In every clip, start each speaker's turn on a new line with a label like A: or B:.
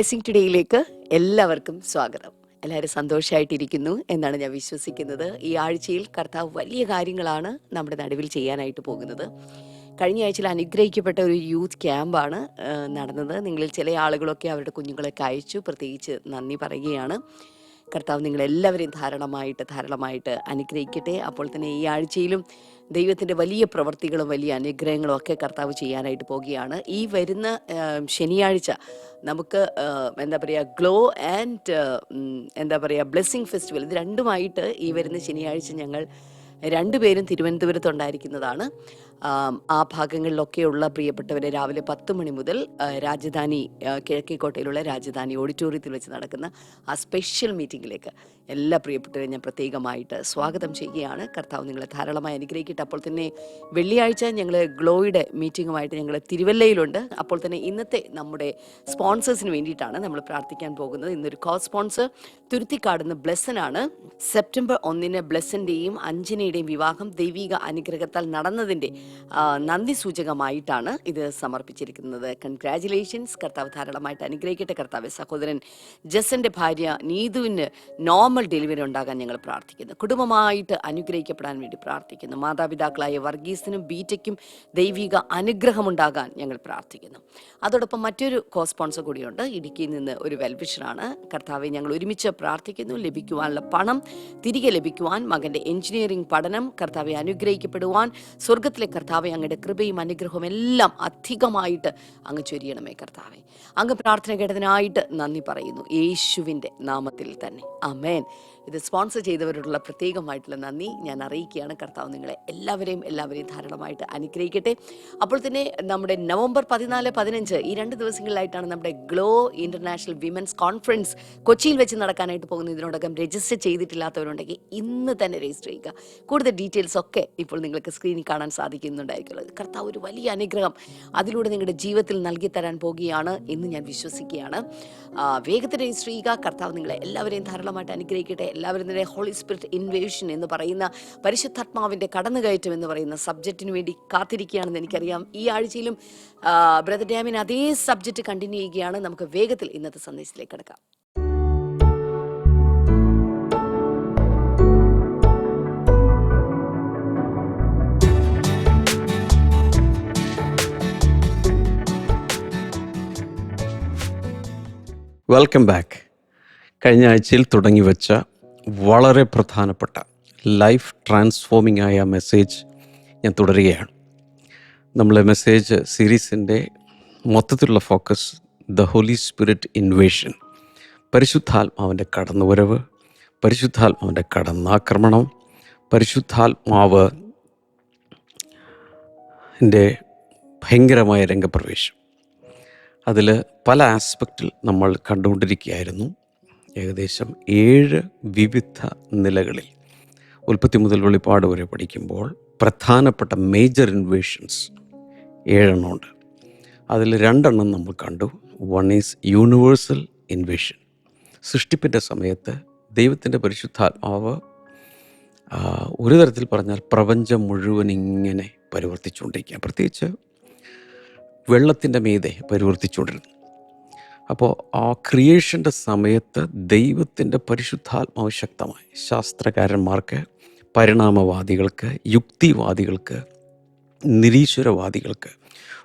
A: Blessing ടുഡേയിലേക്ക് എല്ലാവർക്കും സ്വാഗതം. എല്ലാവരും സന്തോഷമായിട്ടിരിക്കുന്നു എന്നാണ് ഞാൻ വിശ്വസിക്കുന്നത്. ഈ ആഴ്ചയിൽ കർത്താവ് വലിയ കാര്യങ്ങളാണ് നമ്മുടെ നടുവിൽ ചെയ്യാനായിട്ട് പോകുന്നത്. കഴിഞ്ഞ ആഴ്ചയിൽ അനുഗ്രഹിക്കപ്പെട്ട ഒരു യൂത്ത് ക്യാമ്പാണ് നടന്നത്. നിങ്ങളിൽ ചില ആളുകളൊക്കെ അവരുടെ കുഞ്ഞുങ്ങളൊക്കെ അയച്ചു. പ്രത്യേകിച്ച് നന്ദി പറയുകയാണ്. കർത്താവ് നിങ്ങളെല്ലാവരെയും ധാരാളമായിട്ട് ധാരാളമായിട്ട് അനുഗ്രഹിക്കട്ടെ. അപ്പോൾ തന്നെ ഈ ആഴ്ചയിലും ദൈവത്തിന്റെ വലിയ പ്രവൃത്തികളും വലിയ അനുഗ്രഹങ്ങളും ഒക്കെ കർത്താവ് ചെയ്യാനായിട്ട് പോവുകയാണ് ഈ വരുന്ന ശനിയാഴ്ച നമുക്ക് എന്താ പറയുക ഗ്ലോ ആൻഡ് എന്താ പറയുക ബ്ലെസ്സിങ് ഫെസ്റ്റിവൽ ഇത് രണ്ടുമായിട്ട് ഈ വരുന്ന ശനിയാഴ്ച ഞങ്ങൾ രണ്ടുപേരും തിരുവനന്തപുരത്തുണ്ടായിരിക്കുന്നതാണ് ആം, ഭാഗങ്ങളിലൊക്കെയുള്ള പ്രിയപ്പെട്ടവരെ രാവിലെ പത്ത് മണി മുതൽ രാജധാനി കിഴക്കേക്കോട്ടയിലുള്ള രാജധാനി ഓഡിറ്റോറിയത്തിൽ വെച്ച് നടക്കുന്ന ആ സ്പെഷ്യൽ മീറ്റിംഗിലേക്ക് എല്ലാ പ്രിയപ്പെട്ടവരെയും ഞാൻ പ്രത്യേകമായിട്ട് സ്വാഗതം ചെയ്യുകയാണ്. കർത്താവ് നിങ്ങളെ ധാരാളമായി അനുഗ്രഹിക്കട്ടെ. അപ്പോൾ തന്നെ വെള്ളിയാഴ്ച ഞങ്ങൾ ഗ്ലോയുടെ മീറ്റിങ്ങുമായിട്ട് ഞങ്ങൾ തിരുവല്ലയിലുണ്ട്. അപ്പോൾ തന്നെ ഇന്നത്തെ നമ്മുടെ സ്പോൺസേഴ്സിന് വേണ്ടിയിട്ടാണ് നമ്മൾ പ്രാർത്ഥിക്കാൻ പോകുന്നത്. ഇന്നൊരു കോ സ്പോൺസർ തുരുത്തിക്കാടുന്ന ബ്ലെസ്സനാണ്. സെപ്റ്റംബർ ഒന്നിന് ബ്ലെസ്സിന്റെയും അഞ്ജനയുടെയും വിവാഹം ദൈവിക അനുഗ്രഹത്താൽ നടന്നതിന്റെ നന്ദി സൂചകമായിട്ടാണ് ഇത് സമർപ്പിച്ചിരിക്കുന്നത്. കൺഗ്രാചുലേഷൻസ് കർത്താവ് ധാരാളമായിട്ട് അനുഗ്രഹിക്കട്ടെ. കർത്താവ് സഹോദരൻ ജസന്റെ ഭാര്യ നീതുവിന് നോർമൽ ഡെലിവറി ഉണ്ടാകാൻ ഞങ്ങൾ പ്രാർത്ഥിക്കുന്നു. കുടുംബമായിട്ട് അനുഗ്രഹിക്കപ്പെടാൻ വേണ്ടി പ്രാർത്ഥിക്കുന്നു. മാതാപിതാക്കളായ വർഗീസിനും ബീറ്റയ്ക്കും ദൈവിക അനുഗ്രഹം ഉണ്ടാകാൻ ഞങ്ങൾ പ്രാർത്ഥിക്കുന്നു. അതോടൊപ്പം മറ്റൊരു കോസ്പോൺസർ കൂടിയുണ്ട്. ഇടുക്കിയിൽ നിന്ന് ഒരു വെൽവിഷറാണ്. കർത്താവെ ഞങ്ങൾ ഒരുമിച്ച് പ്രാർത്ഥിക്കുന്നു. ലഭിക്കുവാനുള്ള പണം തിരികെ ലഭിക്കുവാൻ മകന്റെ എഞ്ചിനീയറിംഗ് പഠനം കർത്താവെ അനുഗ്രഹിക്കപ്പെടുവാൻ സ്വർഗത്തിലെ കർത്താവെ അങ്ങയുടെ കൃപയും അനുഗ്രഹവും എല്ലാം അധികമായിട്ട് അങ്ങ് ചൊരിയണമേ കർത്താവെ. അങ്ങ് പ്രാർത്ഥന കേട്ടതിനായിട്ട് നന്ദി പറയുന്നു. യേശുവിന്റെ നാമത്തിൽ തന്നെ. അമേൻ ഇത് സ്പോൺസർ ചെയ്തവരോടുള്ള പ്രത്യേകമായിട്ടുള്ള നന്ദി. ഞാൻ അറിയിക്കുകയാണ്. കർത്താവ് നിങ്ങളെ എല്ലാവരെയും എല്ലാവരെയും ധാരാളമായിട്ട് അനുഗ്രഹിക്കട്ടെ. അപ്പോൾ തന്നെ നമ്മുടെ നവംബർ പതിനാല് പതിനഞ്ച് ഈ രണ്ട് ദിവസങ്ങളിലായിട്ടാണ് നമ്മുടെ ഗ്ലോ ഇന്റർനാഷണൽ വിമൻസ് കോൺഫറൻസ് കൊച്ചിയിൽ വെച്ച് നടക്കാനായിട്ട് പോകുന്നത്. ഇതിനോടകം രജിസ്റ്റർ ചെയ്തിട്ടില്ലാത്തവരുണ്ടെങ്കിൽ ഇന്ന് തന്നെ രജിസ്റ്റർ ചെയ്യുക. കൂടുതൽ ഡീറ്റെയിൽസ് ഒക്കെ ഇപ്പോൾ നിങ്ങൾക്ക് സ്ക്രീനിൽ കാണാൻ സാധിക്കുന്നുണ്ടായിരിക്കുള്ളത് കർത്താവ് ഒരു വലിയ അനുഗ്രഹം അതിലൂടെ നിങ്ങളുടെ ജീവിതത്തിൽ നൽകി തരാൻ പോകുകയാണ് എന്ന് ഞാൻ വിശ്വസിക്കുകയാണ്. വേഗത്തിൽ രജിസ്റ്റർ ചെയ്യുക. കർത്താവ് നിങ്ങളെ എല്ലാവരെയും ധാരാളമായിട്ട് അനുഗ്രഹിക്കട്ടെ. എല്ലാവരും തന്നെ ഹോളി സ്പിരിറ്റ് ഇൻവേഷൻ എന്ന് പറയുന്ന പരിശുദ്ധാത്മാവിന്റെ കടന്നുകയറ്റം എന്ന് പറയുന്ന സബ്ജക്റ്റിന് വേണ്ടി കാത്തിരിക്കുകയാണെന്ന് എനിക്കറിയാം. ഈ ആഴ്ചയിലും ബ്രദർ ഡാമിൻ അതേ സബ്ജക്റ്റ് കണ്ടിന്യൂ ചെയ്യുകയാണ്. നമുക്ക് വേഗത്തിൽ ഇന്നത്തെ സന്ദേശത്തിലേക്ക് കിടക്കാം.
B: വെൽക്കം ബാക്ക് കഴിഞ്ഞ ആഴ്ചയിൽ തുടങ്ങി വെച്ച വളരെ പ്രധാനപ്പെട്ട ലൈഫ് ട്രാൻസ്ഫോമിംഗ് ആയ മെസ്സേജ് ഞാൻ തുടരുകയാണ്. നമ്മളെ മെസ്സേജ് സീരീസിന്റെ മൊത്തത്തിലുള്ള focus the Holy Spirit invasion പരിശുദ്ധാത്മാവിന്റെ കടന്നുവരവ് പരിശുദ്ധാത്മാവിന്റെ കടന്നാക്രമണം പരിശുദ്ധാത്മാവ് എന്റെ ഭയങ്കരമായ രംഗപ്രവേശം. അതിൽ പല ആസ്പെക്റ്റിൽ നമ്മൾ കണ്ടുകൊണ്ടിരിക്കുകയായിരുന്നു. ഏകദേശം ഏഴ് വിവിധ നിലകളിൽ. ഉൽപ്പത്തി മുതൽ വെളിപ്പാട് വരെ പഠിക്കുമ്പോൾ പ്രധാനപ്പെട്ട മേജർ ഇൻവേഷൻസ് ഏഴെണ്ണമുണ്ട് അതിൽ രണ്ടെണ്ണം നമ്മൾ കണ്ടു. വൺ ഈസ് യൂണിവേഴ്സൽ ഇൻവേഷൻ സൃഷ്ടിപ്പിന്റെ സമയത്ത് ദൈവത്തിന്റെ പരിശുദ്ധാത്മാവ് ഒരു തരത്തിൽ പറഞ്ഞാൽ പ്രപഞ്ചം മുഴുവൻ ഇങ്ങനെ പരിവർത്തിച്ചുകൊണ്ടിരിക്കുക പ്രത്യേകിച്ച് വെള്ളത്തിന്റെ മീതെ പരിവർത്തിച്ചുകൊണ്ടിരുന്നു. അപ്പോൾ ആ ക്രിയേഷന്റെ സമയത്ത് ദൈവത്തിന്റെ പരിശുദ്ധാത്മാവ് ശക്തമായി ശാസ്ത്രകാരന്മാർക്ക് പരിണാമവാദികൾക്ക് യുക്തിവാദികൾക്ക് നിരീശ്വരവാദികൾക്ക്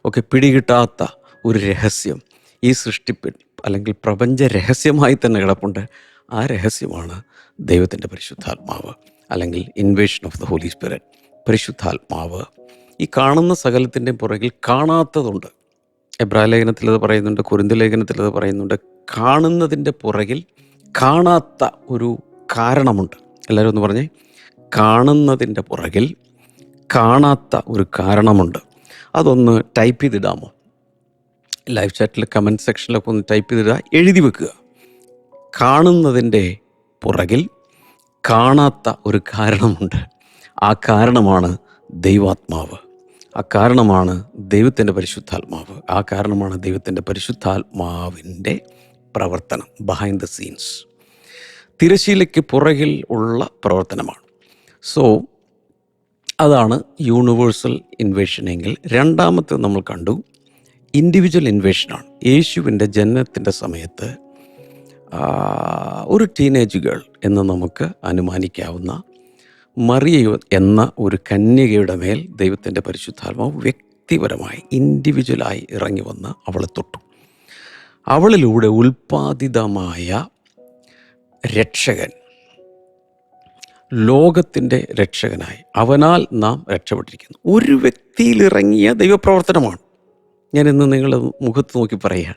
B: ഒക്കെ പിടികിട്ടാത്ത ഒരു രഹസ്യം ഈ സൃഷ്ടിപ്പ് അല്ലെങ്കിൽ പ്രപഞ്ച രഹസ്യമായി തന്നെ കിടപ്പുണ്ട്. ആ രഹസ്യമാണ് ദൈവത്തിന്റെ പരിശുദ്ധാത്മാവ് അല്ലെങ്കിൽ invasion of the Holy Spirit പരിശുദ്ധാത്മാവ് ഈ കാണുന്ന സകലത്തിന്റെ പുറകിൽ കാണാത്തതുണ്ട്. എബ്രായ ലേഖനത്തിൽ അത് പറയുന്നുണ്ട് കുരുന്ത് ലേഖനത്തിൽ അത് പറയുന്നുണ്ട്. കാണുന്നതിന്റെ പുറകിൽ കാണാത്ത ഒരു കാരണമുണ്ട്. എല്ലാവരും ഒന്ന് പറഞ്ഞേ. കാണുന്നതിന്റെ പുറകിൽ കാണാത്ത ഒരു കാരണമുണ്ട്. അതൊന്ന് ടൈപ്പ് ചെയ്തിടാമോ? ലൈവ് ചാറ്റിൽ കമന്റ് സെക്ഷനിലൊക്കെ ഒന്ന് ടൈപ്പ് ചെയ്തിടുക. എഴുതി വെക്കുക. കാണുന്നതിന്റെ പുറകിൽ കാണാത്ത ഒരു കാരണമുണ്ട്. ആ കാരണമാണ് ദൈവാത്മാവ്. ആ കാരണമാണ് ദൈവത്തിന്റെ പരിശുദ്ധാത്മാവ്. ആ കാരണമാണ് ദൈവത്തിന്റെ പരിശുദ്ധാത്മാവിന്റെ പ്രവർത്തനം ബഹൈൻഡ് ദ സീൻസ് തിരശീലയ്ക്ക് പുറകിൽ ഉള്ള പ്രവർത്തനമാണ്. സോ അതാണ് യൂണിവേഴ്സൽ ഇൻവേഷൻ എങ്കിൽ രണ്ടാമത്തെ നമ്മൾ കണ്ടു ഇൻഡിവിജ്വൽ ഇൻവേഷനാണ് യേശുവിന്റെ ജനനത്തിന്റെ സമയത്ത് ഒരു ടീനേജ് ഗേൾ എന്ന് നമുക്ക് അനുമാനിക്കാവുന്ന മറിയ എന്ന ഒരു കന്യകയുടെ മേൽ ദൈവത്തിന്റെ പരിശുദ്ധാത്മാവ് വ്യക്തിപരമായി ഇൻഡിവിജ്വലായി ഇറങ്ങി വന്ന് അവളെ തൊട്ടു. അവളിലൂടെ ഉൽപാദിതമായ രക്ഷകൻ ലോകത്തിന്റെ രക്ഷകനായി അവനാൽ നാം രക്ഷപ്പെട്ടിരിക്കുന്നു. ഒരു വ്യക്തിയിൽ ഇറങ്ങിയ ദൈവപ്രവർത്തനമാണ്. ഞാൻ ഇന്ന് നിങ്ങളെ മുഖത്ത് നോക്കി പറയുക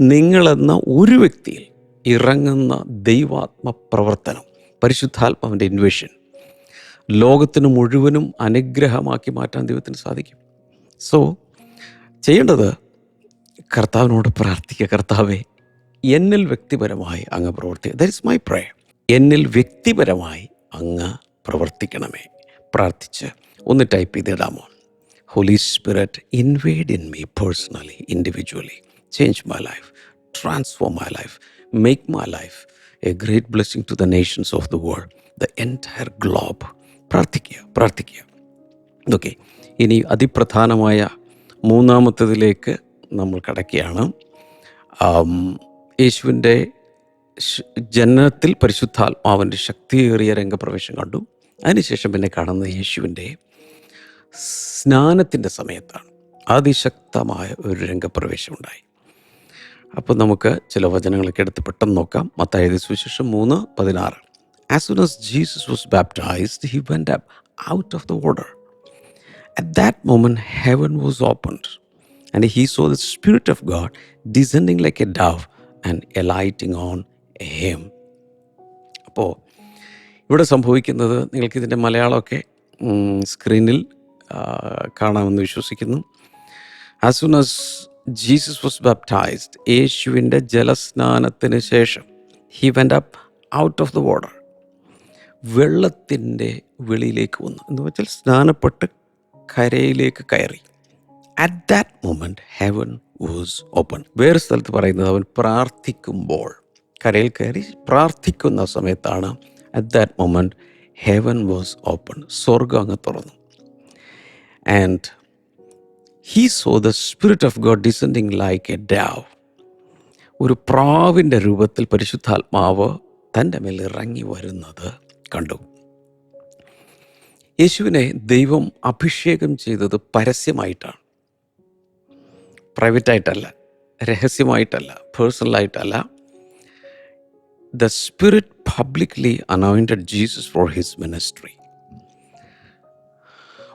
B: നിങ്ങളെന്ന ഒരു വ്യക്തിയിൽ ഇറങ്ങുന്ന ദൈവാത്മ പ്രവർത്തനം പരിശുദ്ധാത്മാവിന്റെ ഇൻവേഷൻ ലോകത്തിന് മുഴുവനും അനുഗ്രഹമാക്കി മാറ്റാൻ ദൈവത്തിന് സാധിക്കും. സോ ചെയ്യേണ്ടത് കർത്താവിനോട് പ്രാർത്ഥിക്കുക. കർത്താവെ എന്നിൽ വ്യക്തിപരമായി അങ്ങ് പ്രവർത്തിക്കുക ദറ്റ് ഇസ് മൈ പ്രയർ എന്നിൽ വ്യക്തിപരമായി അങ്ങ് പ്രവർത്തിക്കണമേ. പ്രാർത്ഥിച്ച് ഒന്ന് type ചെയ്തിടാമോ Holy Spirit invade in me personally individually change my life transform my life make my life a great blessing to the nations of the world the entire globe പ്രാർത്ഥിക്കുക പ്രാർത്ഥിക്കുക. Okay ഇനി അതിപ്രധാനമായ മൂന്നാമത്തതിലേക്ക് നമ്മൾ കടക്കുകയാണ്. യേശുവിന്റെ ജനനത്തിൽ പരിശുദ്ധാത്മാവിന്റെ ശക്തിയേറിയ രംഗപ്രവേശം കണ്ടു. അതിനുശേഷം പിന്നെ കാണുന്ന യേശുവിന്റെ സ്നാനത്തിന്റെ സമയത്താണ്. അതിശക്തമായ ഒരു രംഗപ്രവേശം ഉണ്ടായി. അപ്പോൾ നമുക്ക് ചില വചനങ്ങളൊക്കെ എടുത്ത് പെട്ടെന്ന് നോക്കാം. മത്തായത് സുവിശേഷം മൂന്ന് പതിനാറ്. As soon as Jesus was baptized, he went up out of the water At that moment, heaven was opened, and he saw the Spirit of God descending like a dove and alighting on him. അപ്പോൾ ഇവിടെ സംഭവിക്കുന്നത് നിങ്ങൾക്കിതിന്റെ മലയാളമൊക്കെ സ്ക്രീനിൽ കാണാമെന്ന് വിശ്വസിക്കുന്നു as soon as Jesus was baptised യേശുവിന്റെ ജലസ്നാനത്തിന് ശേഷം he went up out of the water വെള്ളത്തിന്റെ വെളിയിലേക്ക് വന്നു. എന്ന് വെച്ചാൽ സ്നാനപ്പെട്ട് കരയിലേക്ക് കയറി. At that moment heaven was open വേറെ സ്ഥലത്ത് പറയുന്നത് അവൻ പ്രാർത്ഥിക്കുമ്പോൾ. കരയിൽ കയറി പ്രാർത്ഥിക്കുന്ന സമയത്താണ് at that moment heaven was open സ്വർഗം അങ്ങ് തുറന്നു. And he saw the Spirit of God descending like a dove ഒരു പ്രാവിന്റെ രൂപത്തിൽ പരിശുദ്ധാത്മാവ് തന്റെ മേൽ ഇറങ്ങി വരുന്നത് കണ്ടു. യേശുവിനെ ദൈവം അഭിഷേകം ചെയ്തത് പരസ്യമായിട്ടാണ്. പ്രൈവറ്റായിട്ടല്ല രഹസ്യമായിട്ടല്ല പേഴ്സണലായിട്ടല്ല. The Spirit publicly anointed Jesus for his ministry.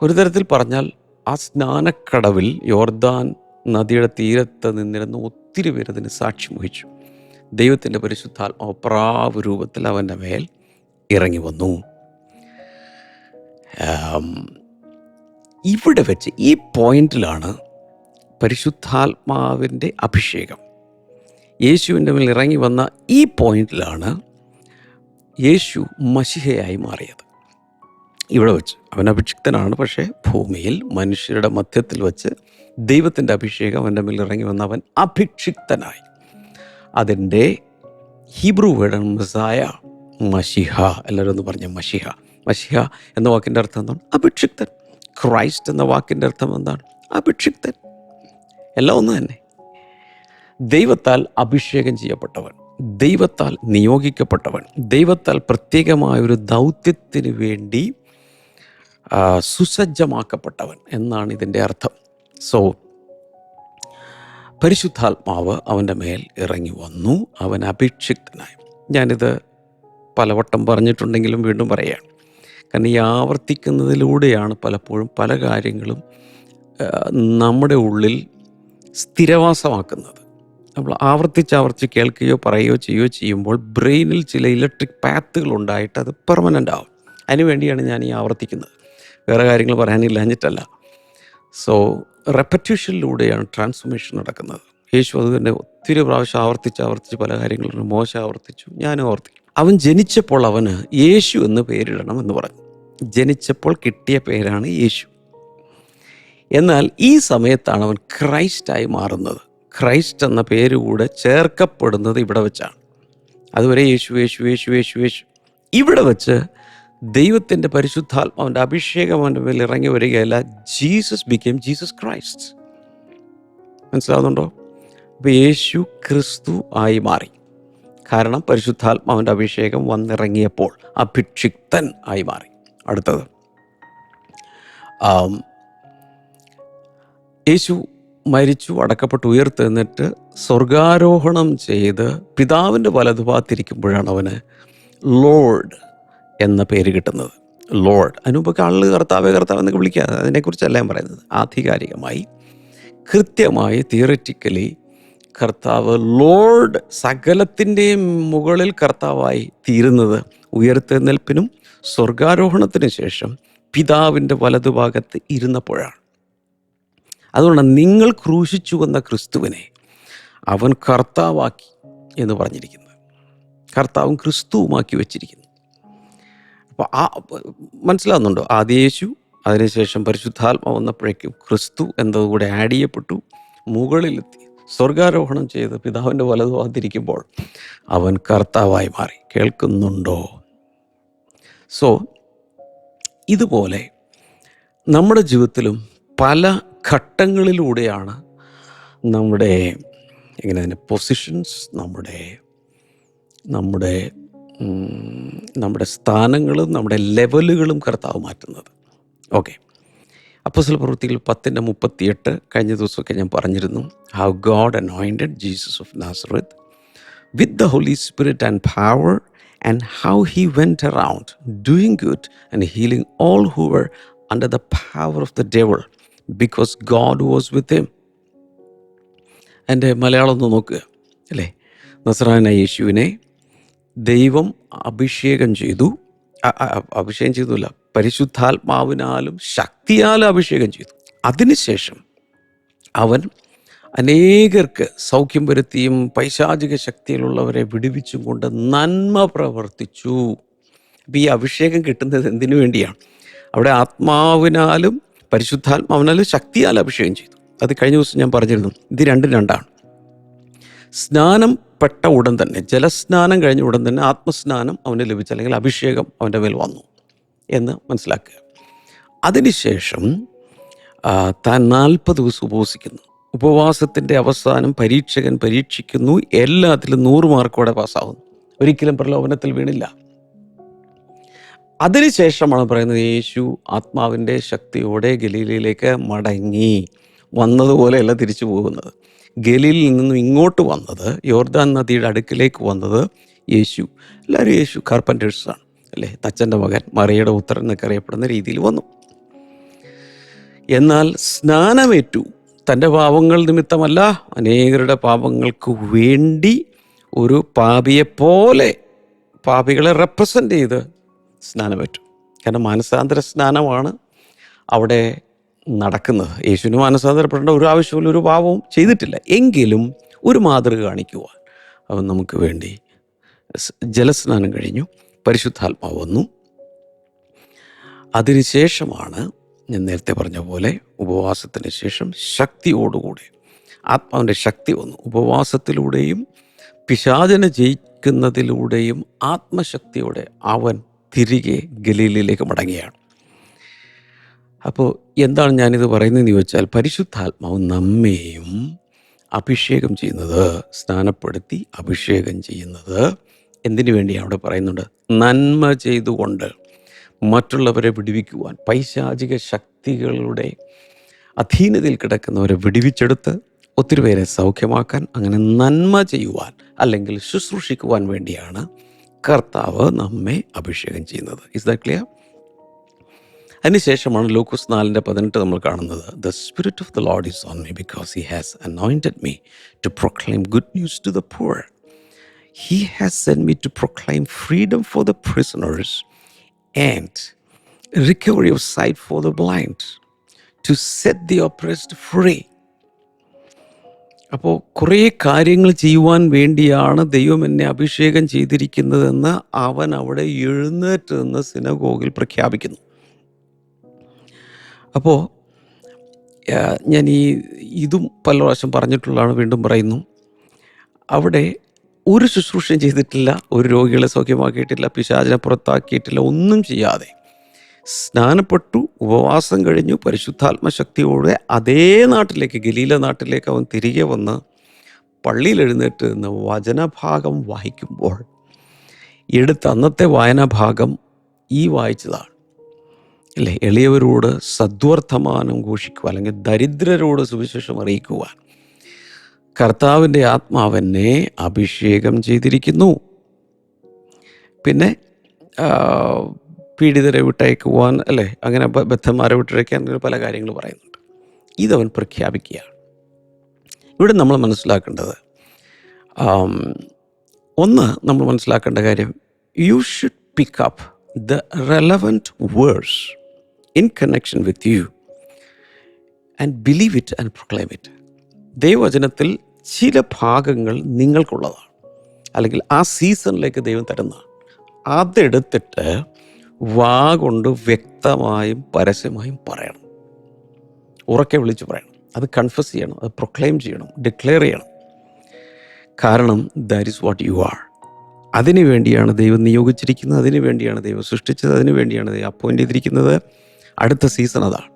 B: ഒരു തരത്തിൽ പറഞ്ഞാൽ ആ സ്നാനക്കടവിൽ യോർദാൻ നദിയുടെ തീരത്ത് നിന്നിരുന്ന ഒത്തിരി പേര് അതിന് സാക്ഷ്യം വഹിച്ചു. ദൈവത്തിന്റെ പരിശുദ്ധാത്മാവ് പ്രാവ് രൂപത്തിൽ അവന്റെ മേൽ ഇറങ്ങി വന്നു. ഇവിടെ വെച്ച് ഈ പോയിന്റിലാണ് പരിശുദ്ധാത്മാവിന്റെ അഭിഷേകം. യേശുവിന്റെ മേൽ ഇറങ്ങി വന്ന ഈ പോയിന്റിലാണ് യേശു മഷിഹയായി മാറിയത്. ഇവിടെ വെച്ച് അവൻ അഭിഷിക്തനാണ് പക്ഷേ ഭൂമിയിൽ മനുഷ്യരുടെ മധ്യത്തിൽ വെച്ച് ദൈവത്തിന്റെ അഭിഷേകം അവന്റെ മേൽ ഇറങ്ങി വന്ന അവൻ അഭിക്ഷിക്തനായി അതിന്റെ ഹീബ്രു വേർഡാണ് മസായ. മഷിഹ എല്ലാവരും ഒന്ന് പറഞ്ഞ മഷിഹ. മഷിഹ എന്ന വാക്കിന്റെ അർത്ഥം എന്താണ്? അഭിക്ഷിക്തൻ ക്രൈസ്റ്റ് എന്ന വാക്കിന്റെ അർത്ഥം എന്താണ്? അഭിക്ഷിക്തൻ എല്ലാം ഒന്ന് തന്നെ. ദൈവത്താൽ അഭിഷേകം ചെയ്യപ്പെട്ടവൻ ദൈവത്താൽ നിയോഗിക്കപ്പെട്ടവൻ ദൈവത്താൽ പ്രത്യേകമായ ഒരു ദൗത്യത്തിന് വേണ്ടി സുസജ്ജമാക്കപ്പെട്ടവൻ എന്നാണ് ഇതിന്റെ അർത്ഥം. സോ പരിശുദ്ധാത്മാവ് അവന്റെ മേൽ ഇറങ്ങി വന്നു. അവൻ അഭിക്ഷിക്തനായി ഞാനിത് പലവട്ടം പറഞ്ഞിട്ടുണ്ടെങ്കിലും വീണ്ടും പറയുകയാണ്. കാരണം ഈ ആവർത്തിക്കുന്നതിലൂടെയാണ് പലപ്പോഴും പല കാര്യങ്ങളും നമ്മുടെ ഉള്ളിൽ സ്ഥിരവാസമാക്കുന്നത്. നമ്മൾ ആവർത്തിച്ച് ആവർത്തിച്ച് കേൾക്കുകയോ പറയുകയോ ചെയ്യുകയോ ചെയ്യുമ്പോൾ ബ്രെയിനിൽ ചില ഇലക്ട്രിക് പാത്തുകൾ ഉണ്ടായിട്ട് അത് പെർമനന്റ് ആവും. അതിനുവേണ്ടിയാണ് ഞാൻ ഈ ആവർത്തിക്കുന്നത്. വേറെ കാര്യങ്ങൾ പറയാനില്ലാഞ്ഞിട്ടല്ല സോ റെപ്പറ്റ്യൂഷനിലൂടെയാണ് ട്രാൻസ്ഫോർമേഷൻ നടക്കുന്നത്. യേശു അത് തന്നെ ഒത്തിരി പ്രാവശ്യം ആവർത്തിച്ച് ആവർത്തിച്ച് പല കാര്യങ്ങളും മോശം ആവർത്തിച്ചു ഞാനും ആവർത്തിക്കും. അവൻ ജനിച്ചപ്പോൾ അവന് യേശു എന്ന് പേരിടണം എന്ന് പറഞ്ഞു. ജനിച്ചപ്പോൾ കിട്ടിയ പേരാണ് യേശു. എന്നാൽ ഈ സമയത്താണ് അവൻ ക്രൈസ്റ്റായി മാറുന്നത്. ക്രൈസ്റ്റ് എന്ന പേര് കൂടെ ചേർക്കപ്പെടുന്നത് ഇവിടെ വെച്ചാണ്. അതുവരെ യേശു യേശു യേശു യേശു യേശു. ഇവിടെ വെച്ച് ദൈവത്തിന്റെ പരിശുദ്ധാത്മാവിന്റെ അഭിഷേകം അവന്റെ മേൽ ഇറങ്ങി വരികയല്ല. Jesus became Jesus Christ. മനസ്സിലാവുന്നുണ്ടോ? അപ്പോൾ യേശു ക്രിസ്തു ആയി മാറി. കാരണം പരിശുദ്ധാത്മാവിന്റെ അഭിഷേകം വന്നിറങ്ങിയപ്പോൾ അഭിക്ഷിക്തൻ ആയി മാറി. അടുത്തത്. യേശു മരിച്ചു അടക്കപ്പെട്ട് ഉയർത്തെന്നിട്ട് സ്വർഗാരോഹണം ചെയ്ത് പിതാവിന്റെ വലതുഭാഗത്തിരിക്കുമ്പോഴാണ് അവന് ലോർഡ് എന്ന പേര് കിട്ടുന്നത്. ലോർഡ്. അതിനുമ്പൊക്കെ ആളുകൾ കർത്താവ് കർത്താവ് എന്നൊക്കെ വിളിക്കുക. അതിനെക്കുറിച്ചല്ല ഞാൻ പറയുന്നത്. ആധികാരികമായി കൃത്യമായി തിയററ്റിക്കലി കർത്താവ് ലോർഡ് സകലത്തിന്റെയും മുകളിൽ കർത്താവായി തീരുന്നത് ഉയർത്തെഴുന്നേൽപ്പിനും സ്വർഗാരോഹണത്തിന് ശേഷം പിതാവിന്റെ വലതുഭാഗത്ത് ഇരുന്നപ്പോഴാണ്. അതുകൊണ്ട് നിങ്ങൾ ക്രൂശിച്ചു വന്ന ക്രിസ്തുവിനെ അവൻ കർത്താവാക്കി എന്ന് പറഞ്ഞിരിക്കുന്നത്. കർത്താവും ക്രിസ്തുവുമാക്കി വെച്ചിരിക്കുന്നു. അപ്പോൾ ആ മനസ്സിലാവുന്നുണ്ടോ? ആദ്യേശു അതിനുശേഷം പരിശുദ്ധാത്മ വന്നപ്പോഴേക്കും ക്രിസ്തു എന്നതുകൂടെ ആഡ് ചെയ്യപ്പെട്ടു മുകളിലെത്തി. സ്വർഗാരോഹണം ചെയ്ത് പിതാവിന്റെ വലതുഭാഗത്തിരിക്കുമ്പോൾ അവൻ കർത്താവായി മാറി. കേൾക്കുന്നുണ്ടോ? സോ ഇതുപോലെ നമ്മുടെ ജീവിതത്തിലും പല ഘട്ടങ്ങളിലൂടെയാണ് നമ്മുടെ എങ്ങനെ അതിന്റെ പൊസിഷൻസ് നമ്മുടെ നമ്മുടെ നമ്മുടെ സ്ഥാനങ്ങളും നമ്മുടെ ലെവലുകളും കർത്താവ് മാറ്റുന്നത്. ഓക്കെ അപ്പോസ്തല പ്രവൃത്തികൾ പത്തിന്റെ മുപ്പത്തിയെട്ട് കഴിഞ്ഞ ദിവസമൊക്കെ ഞാൻ പറഞ്ഞിരുന്നു how God anointed Jesus of Nazareth the Holy Spirit and power, and how he went around doing good and healing all who were under the power of the devil, because God was with him. എന്റെ മലയാളം ഒന്ന് നോക്കുക അല്ലേ നസറാന യേശുവിനെ ദൈവം അഭിഷേകം ചെയ്തു അഭിഷേകം ചെയ്തില്ല പരിശുദ്ധാത്മാവിനാലും ശക്തിയാലും അഭിഷേകം ചെയ്തു. അതിനുശേഷം അവൻ അനേകർക്ക് സൗഖ്യം വരുത്തിയും പൈശാചിക ശക്തിയിലുള്ളവരെ വിടുവിച്ചും കൊണ്ട് നന്മ പ്രവർത്തിച്ചു. അപ്പം ഈ അഭിഷേകം കിട്ടുന്നത് എന്തിനു വേണ്ടിയാണ്? അവിടെ ആത്മാവിനാലും പരിശുദ്ധാത്മാവിനാലും ശക്തിയാൽ അഭിഷേകം ചെയ്തു. അത് കഴിഞ്ഞ ദിവസം ഞാൻ പറഞ്ഞിരുന്നു ഇത് രണ്ടും രണ്ടാണ്. സ്നാനം പെട്ട ഉടൻ തന്നെ ജലസ്നാനം കഴിഞ്ഞ ഉടൻ തന്നെ ആത്മസ്നാനം അവന് ലഭിച്ചു അല്ലെങ്കിൽ അഭിഷേകം അവന്റെ മേൽ വന്നു. എന്ന് മനസ്സിലാക്കുക. അതിനുശേഷം താൻ നാൽപ്പത് ദിവസം ഉപവസിക്കുന്നു. ഉപവാസത്തിന്റെ അവസാനം പരീക്ഷകൻ പരീക്ഷിക്കുന്നു. എല്ലാത്തിലും നൂറ് മാർക്കോടെ പാസ്സാവുന്നു ഒരിക്കലും പ്രലോഭനത്തിൽ വീണില്ല. അതിനുശേഷമാണ് പറയുന്നത് യേശു ആത്മാവിന്റെ ശക്തിയോടെ ഗലീലയിലേക്ക് മടങ്ങി. വന്നതുപോലെയല്ല തിരിച്ചു പോകുന്നത്. ഗലീലിൽ നിന്നും ഇങ്ങോട്ട് വന്നത് യോർദാൻ നദിയുടെ അടുക്കിലേക്ക് വന്നത് യേശു. എല്ലാവരും യേശു കാർപ്പന്റേഴ്സാണ് അല്ലേ? തച്ചന്റെ മകൻ മറിയുടെ പുത്രൻ എന്നൊക്കെ അറിയപ്പെടുന്ന രീതിയിൽ വന്നു. എന്നാൽ സ്നാനമേറ്റു. തന്റെ പാപങ്ങൾ നിമിത്തമല്ല അനേകരുടെ പാപങ്ങൾക്ക് വേണ്ടി ഒരു പാപിയെപ്പോലെ പാപികളെ റെപ്രസെന്റ് ചെയ്ത് സ്നാനമേറ്റു. കാരണം മാനസാന്തര സ്നാനമാണ് അവിടെ നടക്കുന്നത്. യേശുവിന് മാനസാന്തരപ്പെടേണ്ട ഒരു ആവശ്യമില്ല ഒരു പാപവും ചെയ്തിട്ടില്ല. എങ്കിലും ഒരു മാതൃക കാണിക്കുവാൻ അവൻ നമുക്ക് വേണ്ടി ജലസ്നാനം കഴിഞ്ഞു. പരിശുദ്ധാത്മാവ് വന്നു അതിനുശേഷമാണ് ഞാൻ നേരത്തെ പറഞ്ഞ പോലെ ഉപവാസത്തിന് ശേഷം ശക്തിയോടുകൂടി ആത്മാവിന്റെ ശക്തി വന്നു. ഉപവാസത്തിലൂടെയും പിശാചന ജയിക്കുന്നതിലൂടെയും ആത്മശക്തിയോടെ അവൻ തിരികെ ഗലീലിലേക്ക് മടങ്ങിയാണ് അപ്പോൾ എന്താണ് ഞാനിത് പറയുന്നതെന്ന് ചോദിച്ചാൽ പരിശുദ്ധാത്മാവ് നമ്മെയും അഭിഷേകം ചെയ്യുന്നത് സ്നാനപ്പെടുത്തി അഭിഷേകം ചെയ്യുന്നത് എന്തിനു വേണ്ടിയാണ് അവിടെ പറയുന്നുണ്ട്? നന്മ ചെയ്തുകൊണ്ട് മറ്റുള്ളവരെ വിടുവിക്കുവാൻ പൈശാചിക ശക്തികളുടെ അധീനതയിൽ കിടക്കുന്നവരെ വിടുവിച്ചെടുത്ത് ഒത്തിരി പേരെ സൗഖ്യമാക്കാൻ അങ്ങനെ നന്മ ചെയ്യുവാൻ അല്ലെങ്കിൽ ശുശ്രൂഷിക്കുവാൻ വേണ്ടിയാണ് കർത്താവ് നമ്മെ അഭിഷേകം ചെയ്യുന്നത്. ഇസ് ദാറ്റ് ക്ലിയർ അതിനുശേഷമാണ് ലൂക്കോസ് നാലിന്റെ പതിനെട്ട് നമ്മൾ കാണുന്നത്. The Spirit of the Lord is on me because he has anointed me to proclaim good news to the poor he has sent me to proclaim freedom for the prisoners and recovery of sight for the blind, to set the oppressed free. അപ്പോൾ കുറേ കാര്യങ്ങൾ ചെയ്യുവാൻ വേണ്ടിയാണ് ദൈവം എന്നെ അഭിഷേകം ചെയ്തിരിക്കുന്നതെന്ന് അവൻ അവിടെ എഴുന്നേറ്റ് നിന്ന് സിനഗോഗിൽ പ്രഖ്യാപിക്കുന്നു അപ്പോൾ ഞാൻ ഈ ഇതും പല പ്രാവശ്യം പറഞ്ഞിട്ടുള്ളതാണ് വീണ്ടും പറയുന്നു അവിടെ ഒരു ശുശ്രൂഷയും ചെയ്തിട്ടില്ല ഒരു രോഗികളെ സൗഖ്യമാക്കിയിട്ടില്ല പിശാചിനെ പുറത്താക്കിയിട്ടില്ല ഒന്നും ചെയ്യാതെ. സ്നാനപ്പെട്ടു ഉപവാസം കഴിഞ്ഞു പരിശുദ്ധാത്മശക്തിയോടെ അതേ നാട്ടിലേക്ക് ഗലീല നാട്ടിലേക്ക് അവൻ തിരികെ വന്ന് പള്ളിയിൽ എഴുന്നേറ്റ് നിന്ന് വചനഭാഗം വായിക്കുമ്പോൾ എടുത്ത അന്നത്തെ വായനാഭാഗം ഈ വായിച്ചതാണ്. അല്ലേ? എളിയവരോട് സദ്വർത്തമാനം ഘോഷിക്കുക അല്ലെങ്കിൽ ദരിദ്രരോട് സുവിശേഷം അറിയിക്കുവാൻ കർത്താവിന്റെ ആത്മാവെന്നെ അഭിഷേകം ചെയ്തിരിക്കുന്നു. പിന്നെ പീഡിതരെ വിട്ടയക്കുവാൻ അല്ലേ? അങ്ങനെ ബദ്ധന്മാരെ വിട്ടയക്കാൻ പല കാര്യങ്ങൾ പറയുന്നുണ്ട്. ഇതവൻ പ്രഖ്യാപിക്കുകയാണ്. ഇവിടെ നമ്മൾ മനസ്സിലാക്കേണ്ടത് ഒന്ന് നമ്മൾ മനസ്സിലാക്കേണ്ട കാര്യം you should pick up the relevant words in connection with you and believe it and proclaim it ദൈവവചനത്തിൽ ചില ഭാഗങ്ങൾ നിങ്ങൾക്കുള്ളതാണ്. അല്ലെങ്കിൽ ആ സീസണിലേക്ക് ദൈവം തരുന്നതാണ് അതെടുത്തിട്ട് വാ കൊണ്ട് വ്യക്തമായും പരസ്യമായും പറയണം. ഉറക്കെ വിളിച്ച് പറയണം. അത് കൺഫസ് ചെയ്യണം. അത് പ്രൊക്ലെയിം ചെയ്യണം. ഡിക്ലെയർ ചെയ്യണം. കാരണം that is what you are അതിനു വേണ്ടിയാണ് ദൈവം നിയോഗിച്ചിരിക്കുന്നത്. അതിനു വേണ്ടിയാണ് ദൈവം സൃഷ്ടിച്ചത്. അതിനു വേണ്ടിയാണ് ദൈവം അപ്പോയിന്റ് ചെയ്തിരിക്കുന്നത്. അടുത്ത സീസൺ അതാണ്.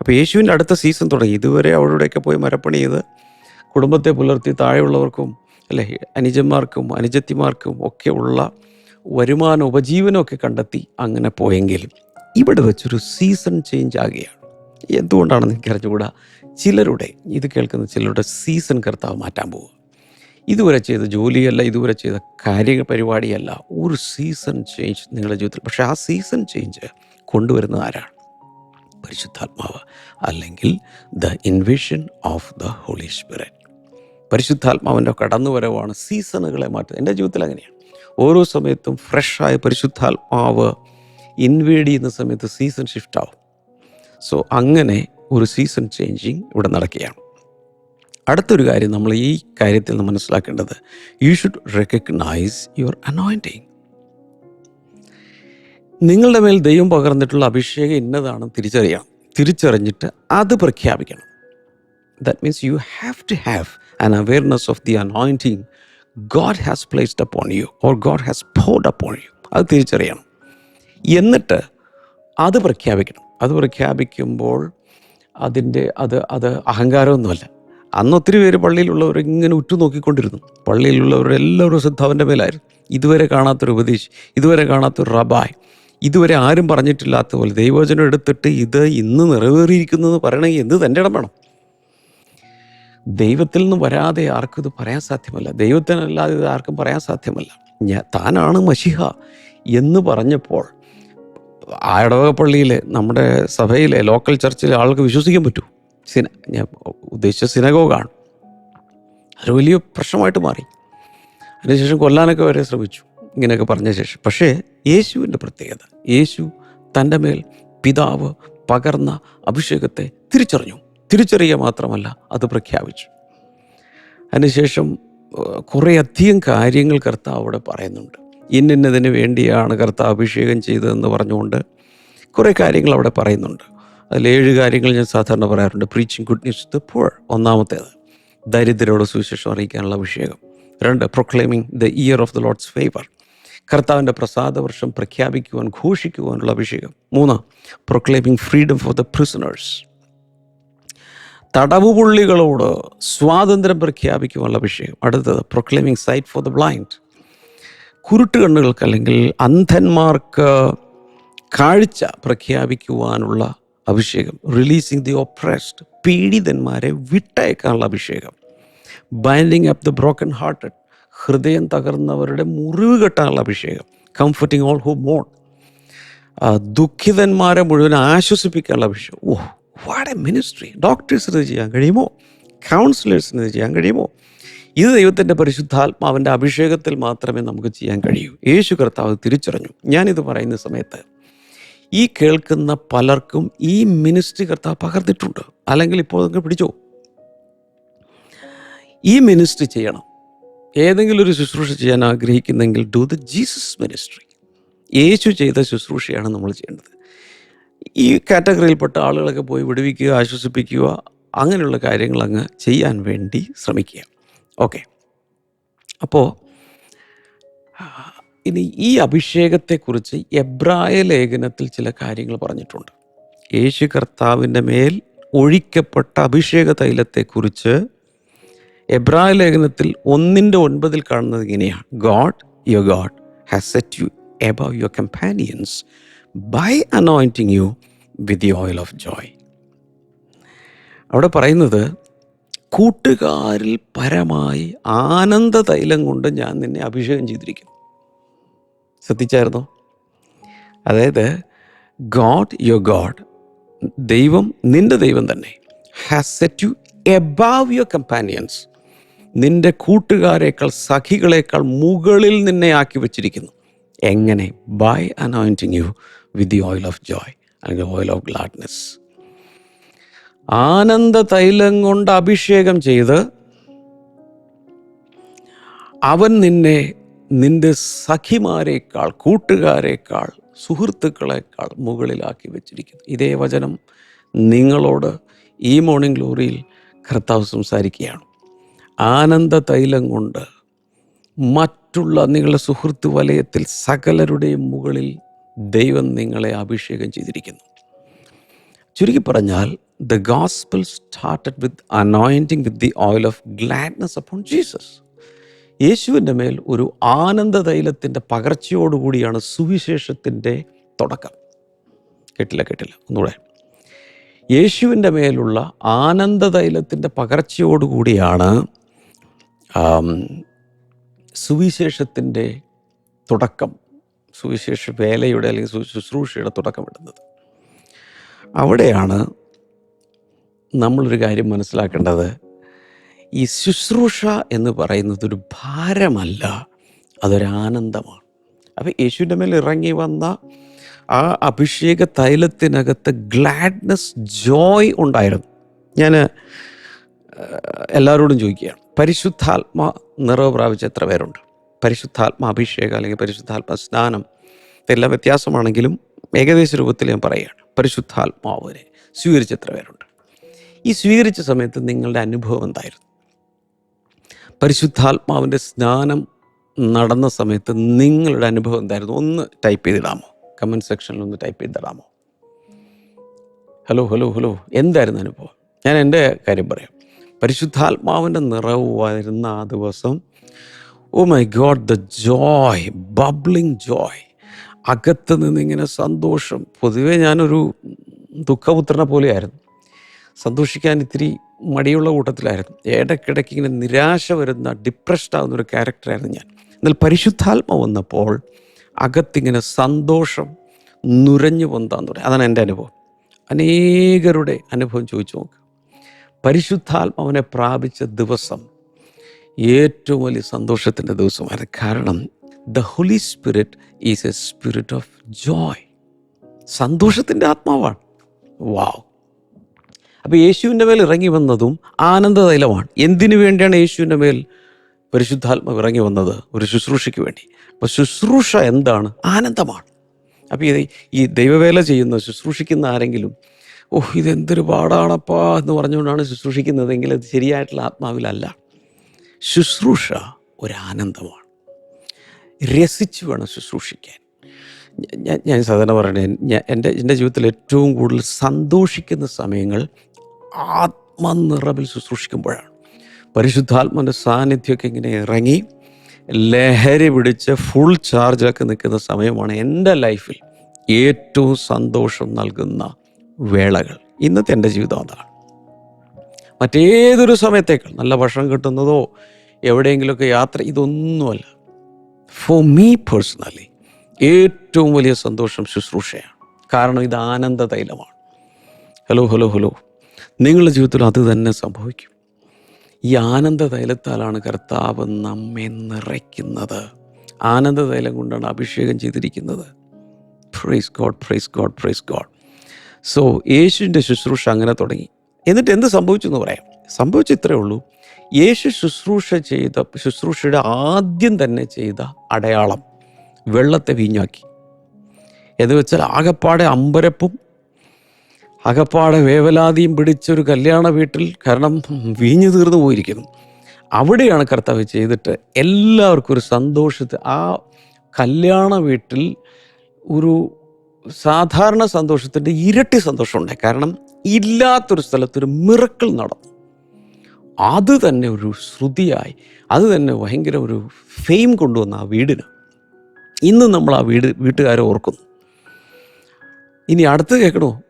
B: അപ്പോൾ യേശുവിന്റെ അടുത്ത സീസൺ തുടങ്ങി. ഇതുവരെ അവിടെയൊക്കെ പോയി മരപ്പണി ചെയ്ത് കുടുംബത്തെ പുലർത്തി താഴെയുള്ളവർക്കും അല്ലെ അനുജന്മാർക്കും അനുജത്തിമാർക്കും ഒക്കെ ഉള്ള വരുമാന ഉപജീവനമൊക്കെ കണ്ടെത്തി അങ്ങനെ പോയെങ്കിൽ ഇവിടെ വെച്ചൊരു സീസൺ ചേഞ്ച് ആകുകയാണ്. എന്തുകൊണ്ടാണെന്ന് എനിക്ക് അറിഞ്ഞുകൂടാ ചിലരുടെ ഇത് കേൾക്കുന്ന ചിലരുടെ സീസൺ കർത്താവ് മാറ്റാൻ പോവുക. ഇതുവരെ ചെയ്ത ജോലിയല്ല ഇതുവരെ ചെയ്ത കാര്യ പരിപാടിയല്ല ഒരു സീസൺ ചേഞ്ച് നിങ്ങളുടെ ജീവിതത്തിൽ. പക്ഷേ ആ സീസൺ ചേഞ്ച് കൊണ്ടുവരുന്നത് ആരാണ്? പരിശുദ്ധാത്മാവ് അല്ലെങ്കിൽ the invasion of the Holy Spirit. പരിശുദ്ധാത്മാവിന്റെ കടന്നുവരവാണ് സീസണുകളെ മാറ്റുന്നത്. എന്റെ ജീവിതത്തിൽ അങ്ങനെയാണ്. ഓരോ സമയത്തും ഫ്രഷായ പരിശുദ്ധാത്മാവ് ഇൻവേഡ് ചെയ്യുന്ന സമയത്ത് സീസൺ ഷിഫ്റ്റ് ആവും. സോ അങ്ങനെ ഒരു സീസൺ ചേഞ്ചിങ് ഇവിടെ നടക്കുകയാണ്. അടുത്തൊരു കാര്യം നമ്മൾ ഈ കാര്യത്തിൽ നിന്ന് മനസ്സിലാക്കേണ്ടത്. You should recognise your anointing നിങ്ങളുടെ മേൽ ദൈവം പകർന്നിട്ടുള്ള അഭിഷേകം ഇന്നതാണ് തിരിച്ചറിയണം. തിരിച്ചറിഞ്ഞിട്ട് അത് പ്രഖ്യാപിക്കണം. That means you have to have an awareness of the anointing God has placed upon you or God has poured upon you അത് തിരിച്ചറിയണം. എന്നിട്ട് അത് പ്രഖ്യാപിക്കണം. അത് പ്രഖ്യാപിക്കുമ്പോൾ അതിന്റെ അത് അത് അഹങ്കാരമൊന്നുമല്ല. അന്ന് ഒത്തിരി പേര് പള്ളിയിലുള്ളവർ ഇങ്ങനെ ഉറ്റുനോക്കിക്കൊണ്ടിരുന്നു. പള്ളിയിലുള്ളവർ എല്ലാവരും ശ്രദ്ധ അവന്റെ മേലായിരുന്നു. ഇതുവരെ കാണാത്തൊരു ഉപദേശി ഇതുവരെ കാണാത്തൊരു റബായ് ഇതുവരെ ആരും പറഞ്ഞിട്ടില്ലാത്ത പോലെ ദൈവവചനം എടുത്തിട്ട് ഇത് ഇന്ന് നിറവേറിയിരിക്കുന്നത് പറയണമെങ്കിൽ എന്ത് തന്റെ ഇടം വേണം? ദൈവത്തിൽ നിന്ന് വരാതെ ആർക്കും ഇത് പറയാൻ സാധ്യമല്ല. ദൈവത്തിനല്ലാതെ ഇത് ആർക്കും പറയാൻ സാധ്യമല്ല. ഞാൻ താനാണ് മഷിഹ എന്ന് പറഞ്ഞപ്പോൾ ആ ഇടവകപ്പള്ളിയിൽ നമ്മുടെ സഭയിലെ ലോക്കൽ ചർച്ചിലെ ആൾക്ക് വിശ്വസിക്കാൻ പറ്റൂ. സിന ഞാൻ ഉദ്ദേശിച്ച സിനഗോഗാണ്. അതൊരു വലിയ പ്രശ്നമായിട്ട് മാറി. അതിനുശേഷം കൊല്ലാനൊക്കെ വരെ ശ്രമിച്ചു. ഇങ്ങനെയൊക്കെ പറഞ്ഞ ശേഷം. പക്ഷേ യേശുവിന്റെ പ്രത്യേകത യേശു തന്റെ മേൽ പിതാവ് പകർന്ന അഭിഷേകത്തെ തിരിച്ചറിഞ്ഞു. തിരിച്ചറിയുക മാത്രമല്ല അത് പ്രഖ്യാപിച്ചു. അതിനുശേഷം കുറേയധികം കാര്യങ്ങൾ കർത്താവ് അവിടെ പറയുന്നുണ്ട്. ഇന്നിന്നതിന് വേണ്ടിയാണ് കർത്താവ് അഭിഷേകം ചെയ്തതെന്ന് പറഞ്ഞുകൊണ്ട് കുറേ കാര്യങ്ങൾ അവിടെ പറയുന്നുണ്ട്. അതിൽ ഏഴ് കാര്യങ്ങൾ ഞാൻ സാധാരണ പറയാറുണ്ട്. Preaching good news the poor ഒന്നാമത്തേത് ദരിദ്രരോട് സുവിശേഷം അറിയിക്കാനുള്ള അഭിഷേകം. രണ്ട് proclaiming the year of the Lord's favour കർത്താവിന്റെ പ്രസാദവർഷം പ്രഖ്യാപിക്കുവാൻ ഘോഷിക്കുവാനുള്ള അഭിഷേകം. മൂന്ന് proclaiming freedom for the prisoners തടവുപുള്ളികളോട് സ്വാതന്ത്ര്യം പ്രഖ്യാപിക്കുവാനുള്ള അഭിഷേകം. അടുത്തത് proclaiming sight for the blind കുരുട്ട് കണ്ണുകൾക്ക് അല്ലെങ്കിൽ അന്ധന്മാർക്ക് കാഴ്ച പ്രഖ്യാപിക്കുവാനുള്ള അഭിഷേകം. റിലീസിങ് ദി ഒപ്രസ്ഡ് പീഡിതന്മാരെ വിട്ടയക്കാനുള്ള അഭിഷേകം. Binding up the broken hearted ഹൃദയം തകർന്നവരുടെ മുറിവ് കെട്ടാനുള്ള അഭിഷേകം കംഫർട്ടിങ് ഓൾ ഹു മോൺ ദുഃഖിതന്മാരെ മുഴുവൻ ആശ്വസിപ്പിക്കാനുള്ള അഭിഷേകം. ഓ വാട്ട് എ മിനിസ്ട്രി ഡോക്ടേഴ്സിന് ഇത് ചെയ്യാൻ കഴിയുമോ? കൗൺസിലേഴ്സിന് ഇത് ചെയ്യാൻ കഴിയുമോ? ഇത് ദൈവത്തിന്റെ പരിശുദ്ധാത്മാവിന്റെ അഭിഷേകത്തിൽ മാത്രമേ നമുക്ക് ചെയ്യാൻ കഴിയൂ. യേശു കർത്താവ് തിരിച്ചറിഞ്ഞു. ഞാനിത് പറയുന്ന സമയത്ത് ഈ കേൾക്കുന്ന പലർക്കും ഈ മിനിസ്ട്രി കർത്താവ് പകർന്നിട്ടുണ്ട്. അല്ലെങ്കിൽ ഇപ്പോൾ നിങ്ങൾ പിടിച്ചോ? ഈ മിനിസ്ട്രി ചെയ്യണം. ഏതെങ്കിലും ഒരു ശുശ്രൂഷ ചെയ്യാൻ ആഗ്രഹിക്കുന്നെങ്കിൽ ഡു ദ ജീസസ് മിനിസ്ട്രി. യേശു ചെയ്ത ശുശ്രൂഷയാണ് നമ്മൾ ചെയ്യേണ്ടത്. ഈ കാറ്റഗറിയിൽപ്പെട്ട ആളുകളൊക്കെ പോയി വിടുവിക്കുക ആശ്വസിപ്പിക്കുക അങ്ങനെയുള്ള കാര്യങ്ങൾ അങ്ങ് ചെയ്യാൻ വേണ്ടി ശ്രമിക്കുക. ഓക്കെ. അപ്പോൾ ഇനി ഈ അഭിഷേകത്തെക്കുറിച്ച് എബ്രായ ലേഖനത്തിൽ ചില കാര്യങ്ങൾ പറഞ്ഞിട്ടുണ്ട്. യേശു കർത്താവിന്റെ മേൽ ഒഴിക്കപ്പെട്ട അഭിഷേക തൈലത്തെക്കുറിച്ച് എബ്രായ ലേഖനത്തിൽ ഒന്നിന്റെ ഒൻപതിൽ കാണുന്നത് ഇങ്ങനെയാണ്. God your God has set you above your companions by anointing you with the oil of joy അവിടെ പറയുന്നത് കൂട്ടുകാരിൽ പരമായി ആനന്ദ തൈലം കൊണ്ട് ഞാൻ നിന്നെ അഭിഷേകം ചെയ്തിരിക്കുന്നു. ശ്രദ്ധിച്ചായിരുന്നോ? അതായത് ഗോഡ് യുവർ ഗോഡ് ദൈവം നിന്റെ ദൈവം തന്നെ has set you above your companions നിന്റെ കൂട്ടുകാരേക്കാൾ സഖികളേക്കാൾ മുകളിൽ നിന്നെ ആക്കി വെച്ചിരിക്കുന്നു. എങ്ങനെ? By anointing you with the oil of joy അല്ലെങ്കിൽ ഓയിൽ ഓഫ് ഗ്ലാഡ്നെസ് ആനന്ദ തൈലം കൊണ്ട് അഭിഷേകം ചെയ്ത് അവൻ നിന്നെ നിന്റെ സഖിമാരേക്കാൾ കൂട്ടുകാരേക്കാൾ സുഹൃത്തുക്കളെക്കാൾ മുകളിലാക്കി വെച്ചിരിക്കുന്നു. ഇതേ വചനം നിങ്ങളോട് ഈ മോർണിംഗ് ഗ്ലോറിയിൽ കർത്താവ് സംസാരിക്കുകയാണ്. ആനന്ദ തൈലം കൊണ്ട് മറ്റുള്ള നിങ്ങളുടെ സുഹൃത്ത് വലയത്തിൽ സകലരുടെയും മുകളിൽ ദൈവം നിങ്ങളെ അഭിഷേകം ചെയ്തിരിക്കുന്നു. ചുരുക്കി പറഞ്ഞാൽ the gospel started with anointing with the oil of gladness upon Jesus യേശുവിന്റെ മേൽ ഒരു ആനന്ദ തൈലത്തിന്റെ പകർച്ചയോടുകൂടിയാണ് സുവിശേഷത്തിന്റെ തുടക്കം. കേട്ടില്ല കേട്ടില്ല. ഒന്നുകൂടെ. യേശുവിന്റെ മേലുള്ള ആനന്ദ തൈലത്തിന്റെ പകർച്ചയോടുകൂടിയാണ് സുവിശേഷത്തിന്റെ തുടക്കം സുവിശേഷ വേലയുടെ അല്ലെങ്കിൽ ശുശ്രൂഷയുടെ തുടക്കം ഇടുന്നത്. അവിടെയാണ് നമ്മളൊരു കാര്യം മനസ്സിലാക്കേണ്ടത്. ഈ ശുശ്രൂഷ എന്ന് പറയുന്നത് ഒരു ഭാരമല്ല അതൊരാനന്ദമാണ് അപ്പം യേശുവിന്റെ മേൽ ഇറങ്ങി വന്ന ആ അഭിഷേക തൈലത്തിനകത്ത് ഗ്ലാഡ്നസ് ജോയ് ഉണ്ടായിരുന്നു. ഞാൻ എല്ലാവരോടും ചോദിക്കുകയാണ്. പരിശുദ്ധാത്മ നിറവ് പ്രാപിച്ച എത്ര പേരുണ്ട്? പരിശുദ്ധാത്മ അഭിഷേകം അല്ലെങ്കിൽ പരിശുദ്ധാത്മ സ്നാനം ഇതെല്ലാം വ്യത്യാസമാണെങ്കിലും ഏകദേശ രൂപത്തിൽ ഞാൻ പറയുകയാണ്. പരിശുദ്ധാത്മാവിനെ സ്വീകരിച്ച എത്ര പേരുണ്ട്? ഈ സ്വീകരിച്ച സമയത്ത് നിങ്ങളുടെ അനുഭവം എന്തായിരുന്നു? പരിശുദ്ധാത്മാവിന്റെ സ്നാനം നടന്ന സമയത്ത് നിങ്ങളുടെ അനുഭവം എന്തായിരുന്നു? ഒന്ന് ടൈപ്പ് ചെയ്തിടാമോ? കമന്റ് സെക്ഷനിൽ ഒന്ന് ടൈപ്പ് ചെയ്തിടാമോ? Hello hello hello. എന്തായിരുന്നു അനുഭവം? ഞാൻ എന്റെ കാര്യം പറയാം. പരിശുദ്ധാത്മാവിന്റെ നിറവ് വരുന്ന ആ ദിവസം ഓ my God the joy bubbling joy അകത്ത് നിന്നിങ്ങനെ സന്തോഷം. പൊതുവേ ഞാനൊരു ദുഃഖപുത്രനെ പോലെയായിരുന്നു. സന്തോഷിക്കാൻ ഇത്തിരി മടിയുള്ള കൂട്ടത്തിലായിരുന്നു. ഇടയ്ക്കിടയ്ക്ക് ഇങ്ങനെ നിരാശ വരുന്ന ഡിപ്രസ്ഡ് ആവുന്ന ഒരു ക്യാരക്ടറായിരുന്നു ഞാൻ. എന്നാൽ പരിശുദ്ധാത്മ വന്നപ്പോൾ അകത്തിങ്ങനെ സന്തോഷം നുരഞ്ഞു പൊന്താൻ തുടങ്ങി. അതാണ് എന്റെ അനുഭവം. അനേകരുടെ അനുഭവം ചോദിച്ചു നോക്ക്. പരിശുദ്ധാത്മാവിനെ പ്രാപിച്ച ദിവസം ഏറ്റവും വലിയ സന്തോഷത്തിന്റെ ദിവസമാണ് കാരണം the Holy Spirit is a spirit of joy സന്തോഷത്തിന്റെ ആത്മാവാണ്. വാവ് അപ്പോൾ യേശുവിന്റെ മേൽ ഇറങ്ങി വന്നതും ആനന്ദതൈലമാണ്. എന്തിനു വേണ്ടിയാണ് യേശുവിന്റെ മേൽ പരിശുദ്ധാത്മാവ് ഇറങ്ങി വന്നത്? ഒരു ശുശ്രൂഷയ്ക്ക് വേണ്ടി. അപ്പോൾ ശുശ്രൂഷ എന്താണ്? ആനന്ദമാണ്. അപ്പോൾ ഈ ദൈവവേല ചെയ്യുന്ന ശുശ്രൂഷിക്കുന്ന ആരെങ്കിലും ഓഹ് ഇതെന്തൊരു പാടാണപ്പാ എന്ന് പറഞ്ഞുകൊണ്ടാണ് ശുശ്രൂഷിക്കുന്നതെങ്കിൽ അത് ശരിയായിട്ടുള്ള ആത്മാവിലല്ല. ശുശ്രൂഷ ഒരാനന്ദമാണ്. രസിച്ചു വേണം ശുശ്രൂഷിക്കാൻ. ഞാൻ ഞാൻ സാധാരണ പറയണേ ഞാൻ എന്റെ എന്റെ ജീവിതത്തിൽ ഏറ്റവും കൂടുതൽ സന്തോഷിക്കുന്ന സമയങ്ങൾ ആത്മനിറവിൽ ശുശ്രൂഷിക്കുമ്പോഴാണ്. പരിശുദ്ധാത്മന്റെ സാന്നിധ്യമൊക്കെ ഇങ്ങനെ ഇറങ്ങി ലഹരി പിടിച്ച് ഫുൾ ചാർജൊക്കെ നിൽക്കുന്ന സമയമാണ് എന്റെ ലൈഫിൽ ഏറ്റവും സന്തോഷം നൽകുന്ന വേളകൾ. ഇന്നത്തെ എന്റെ ജീവിതം അതാണ്. മറ്റേതൊരു സമയത്തേക്കാൾ നല്ല ഭക്ഷണം കിട്ടുന്നതോ എവിടെയെങ്കിലുമൊക്കെ യാത്ര ഇതൊന്നുമല്ല. ഫോർ മീ പേഴ്സണലി ഏറ്റവും വലിയ സന്തോഷം ശുശ്രൂഷയാണ്. കാരണം ഇത് ആനന്ദ തൈലമാണ്. ഹലോ ഹലോ ഹലോ നിങ്ങളുടെ ജീവിതത്തിൽ അത് തന്നെ സംഭവിക്കും. ഈ ആനന്ദ തൈലത്താലാണ് കർത്താവ് നമ്മെ നിറയ്ക്കുന്നത്. ആനന്ദ തൈലം കൊണ്ടാണ് അഭിഷേകം ചെയ്തിരിക്കുന്നത്. Praise God praise God praise God so യേശുവിന്റെ ശുശ്രൂഷ അങ്ങനെ തുടങ്ങി. എന്നിട്ട് എന്ത് സംഭവിച്ചു എന്ന് പറയാം. സംഭവിച്ച ഇത്രയേ ഉള്ളൂ. യേശു ശുശ്രൂഷ ചെയ്ത ശുശ്രൂഷയുടെ ആദ്യം തന്നെ ചെയ്ത അടയാളം വെള്ളത്തെ വീഞ്ഞാക്കി. എന്ന് വെച്ചാൽ ആകപ്പാടെ അമ്പരപ്പും അകപ്പാടെ വേവലാതിയും പിടിച്ചൊരു കല്യാണ വീട്ടിൽ കാരണം വീഞ്ഞു തീർന്നു പോയിരിക്കുന്നു. അവിടെയാണ് കർത്താവ് ചെയ്തിട്ട് എല്ലാവർക്കും ഒരു സന്തോഷത്തെ ആ കല്യാണ വീട്ടിൽ ഒരു സാധാരണ സന്തോഷത്തിന്റെ ഇരട്ടി സന്തോഷം ഉണ്ടായി കാരണം ഇല്ലാത്തൊരു സ്ഥലത്തൊരു മിറക്കിൾ നടന്നു. അത് തന്നെ ഒരു ശ്രുതിയായി അത് തന്നെ ഭയങ്കര ഒരു ഫെയിം കൊണ്ടുവന്ന ആ വീടിന്. ഇന്ന് നമ്മൾ ആ വീട് വീട്ടുകാരെ ഓർക്കുന്നു. ഇനി അടുത്ത് കേൾക്കണോ?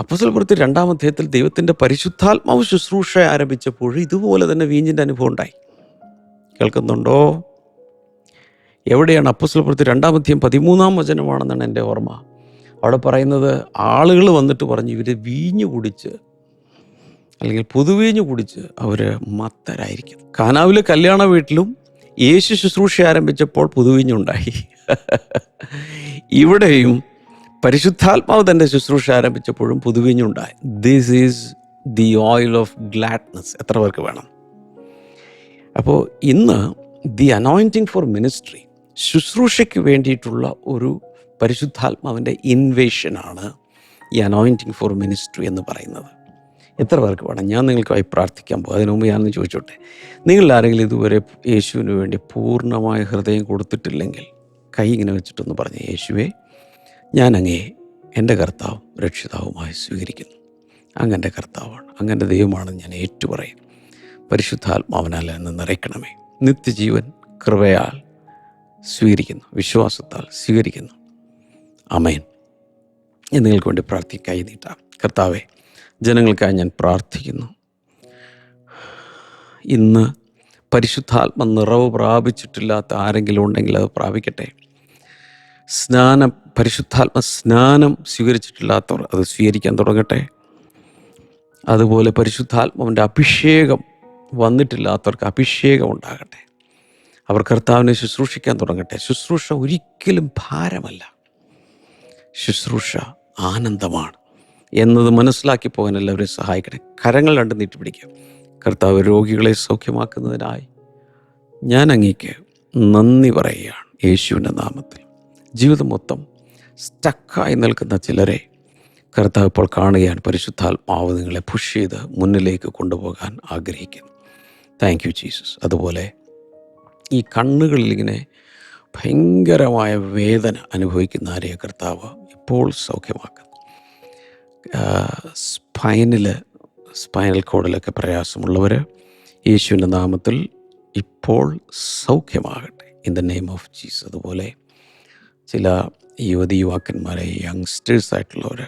B: അപ്പസൽപുരത്ത് രണ്ടാം അധ്യായത്തിൽ ദൈവത്തിന്റെ പരിശുദ്ധാത്മാവ് ശുശ്രൂഷ ആരംഭിച്ചപ്പോൾ ഇതുപോലെ തന്നെ വീഞ്ഞിന്റെ അനുഭവം ഉണ്ടായി. കേൾക്കുന്നുണ്ടോ? എവിടെയാണ് അപ്പസ്വലപ്പുറത്ത് രണ്ടാമധ്യം പതിമൂന്നാം വചനമാണെന്നാണ് എന്റെ ഓർമ്മ. അവിടെ പറയുന്നത് ആളുകൾ വന്നിട്ട് പറഞ്ഞു ഇവർ വീഞ്ഞു കുടിച്ച് അല്ലെങ്കിൽ പുതുവീഞ്ഞു കുടിച്ച് അവർ മത്തരായിരിക്കും. കാനാവിലെ കല്യാണ വീട്ടിലും യേശു ശുശ്രൂഷ ആരംഭിച്ചപ്പോൾ പുതുവീഞ്ഞുണ്ടായി ഇവിടെയും പരിശുദ്ധാത്മാവ് തന്റെ ശുശ്രൂഷ ആരംഭിച്ചപ്പോഴും പുതുവീഞ്ഞുണ്ടായി this is the oil of gladness എത്ര പേർക്ക് വേണം? അപ്പോൾ ഇന്ന് ദി അനോയിന്റിങ് ഫോർ മിനിസ്ട്രി ശുശ്രൂഷയ്ക്ക് വേണ്ടിയിട്ടുള്ള ഒരു പരിശുദ്ധാത്മാവിന്റെ ഇൻവേഷനാണ് ഈ അനോയിന്റിങ് ഫോർ മിനിസ്ട്രി എന്ന് പറയുന്നത്. എത്ര പേർക്ക് വേണം? ഞാൻ നിങ്ങൾക്കായി പ്രാർത്ഥിക്കാൻ പോകും. അതിനു മുമ്പ് ഞാനൊന്ന് ചോദിച്ചോട്ടെ? നിങ്ങൾ ഇതുവരെ യേശുവിന് വേണ്ടി പൂർണമായ ഹൃദയം കൊടുത്തിട്ടില്ലെങ്കിൽ കൈ ഇങ്ങനെ വെച്ചിട്ടൊന്ന് പറഞ്ഞു യേശുവേ ഞാൻ അങ്ങേ എന്റെ കർത്താവും രക്ഷിതാവുമായി സ്വീകരിക്കുന്നു. അങ്ങന്റെ കർത്താവാണ്. അങ്ങന്റെ ദൈവമാണെന്ന് ഞാൻ ഏറ്റുപറയും. പരിശുദ്ധാത്മാവനാൽ എന്ന് നിറയ്ക്കണമേ. നിത്യജീവൻ കൃപയാൽ സ്വീകരിക്കുന്നു. വിശ്വാസത്താൽ സ്വീകരിക്കുന്നു. അമേൻ എന്നിങ്ങൾക്ക് വേണ്ടി പ്രാർത്ഥിക്കായി നീട്ടാം കർത്താവെ ജനങ്ങൾക്കായി ഞാൻ പ്രാർത്ഥിക്കുന്നു. ഇന്ന് പരിശുദ്ധാത്മ നിറവ് പ്രാപിച്ചിട്ടില്ലാത്ത ആരെങ്കിലും ഉണ്ടെങ്കിൽ അത് പ്രാപിക്കട്ടെ. സ്നാനം പരിശുദ്ധാത്മ സ്നാനം സ്വീകരിച്ചിട്ടില്ലാത്തവർ അത് സ്വീകരിക്കാൻ തുടങ്ങട്ടെ. അതുപോലെ പരിശുദ്ധാത്മാവിന്റെ അഭിഷേകം വന്നിട്ടില്ലാത്തവർക്ക് അഭിഷേകം ഉണ്ടാകട്ടെ. അവർ കർത്താവിനെ ശുശ്രൂഷിക്കാൻ തുടങ്ങട്ടെ. ശുശ്രൂഷ ഒരിക്കലും ഭാരമല്ല. ശുശ്രൂഷ ആനന്ദമാണ് എന്നത് മനസ്സിലാക്കി പോകാൻ എല്ലാവരെയും സഹായിക്കണേ കരങ്ങൾ രണ്ട് നീട്ടിപ്പിടിക്കാം കർത്താവ് രോഗികളെ സൗഖ്യമാക്കുന്നതിനായി ഞാൻ അങ്ങേക്ക് നന്ദി പറയുകയാണ്. യേശുവിന്റെ നാമത്തിൽ. ജീവിതം മൊത്തം സ്റ്റക്കായി നിൽക്കുന്ന ചിലരെ കർത്താവ് ഇപ്പോൾ കാണുകയാണ്. പരിശുദ്ധാത്മാവ് നിങ്ങളെ പുഷ് ചെയ്ത് മുന്നിലേക്ക് കൊണ്ടുപോകാൻ ആഗ്രഹിക്കുന്നു. താങ്ക് യു ജീസസ് അതുപോലെ ഈ കണ്ണുകളിൽ ഇങ്ങനെ ഭയങ്കരമായ വേദന അനുഭവിക്കുന്ന ആരെയ കർത്താവ് ഇപ്പോൾ സൗഖ്യമാക്കുന്നു സ്പൈനിൽ സ്പൈനൽ കോഡിലൊക്കെ പ്രയാസമുള്ളവർ യേശുവിന്റെ നാമത്തിൽ ഇപ്പോൾ സൗഖ്യമാകട്ടെ. In the name of Jesus അതുപോലെ ചില യുവതി യുവാക്കന്മാരെ യങ്സ്റ്റേഴ്സ് ആയിട്ടുള്ളവർ